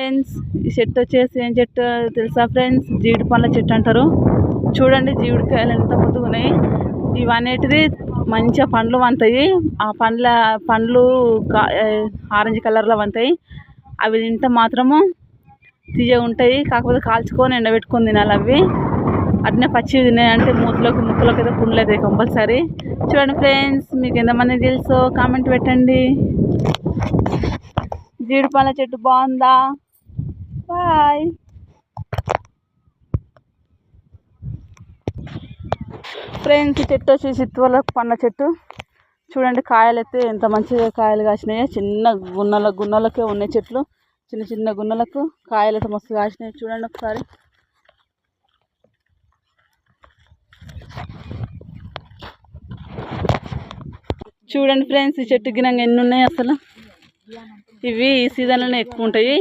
Friends ఈ చెట్టు వచ్చేసి ఏం చెట్టు తెలుసా ఫ్రెండ్స్? జీడి పండ్ల చెట్టు అంటారు. చూడండి జీడికాయలు ఎంత ముద్దుగా ఉన్నాయి. ఇవన్నిటిది మంచిగా పండ్లు వంతాయి. ఆ పండ్ల పండ్లు ఆరెంజ్ కలర్లో వంతాయి. అవి తింటే మాత్రము తీయ ఉంటాయి. కాకపోతే కాల్చుకొని ఎండబెట్టుకొని తినాలి అవి. అట్నే పచ్చివి తినాయంటే మూతులోకి ముక్కలోకి అయితే పుండ్లు అవుతాయి కంపల్సరీ. చూడండి ఫ్రెండ్స్ మీకు ఎంతమంది తెలుసో కామెంట్ పెట్టండి. జీడిపళ్ళ చెట్టు బాగుందా? బాయ్ ఫ్రెండ్స్ చెట్టు వచ్చేసి ఇత్తువల పండ్ల చెట్టు. చూడండి కాయలు అయితే ఎంత మంచిగా కాయలు కాసినాయో. చిన్న గున్నల గున్నలకే ఉన్నాయి చెట్లు. చిన్న చిన్న గున్నలకు కాయలు అయితే మస్తు కాసినాయి. చూడండి ఒకసారి. చూడండి ఫ్రెండ్స్ ఈ చెట్టు గినంగా ఎన్ని ఉన్నాయి అసలు? ఇవి ఈ సీజన్లోనే ఎక్కువ ఉంటాయి.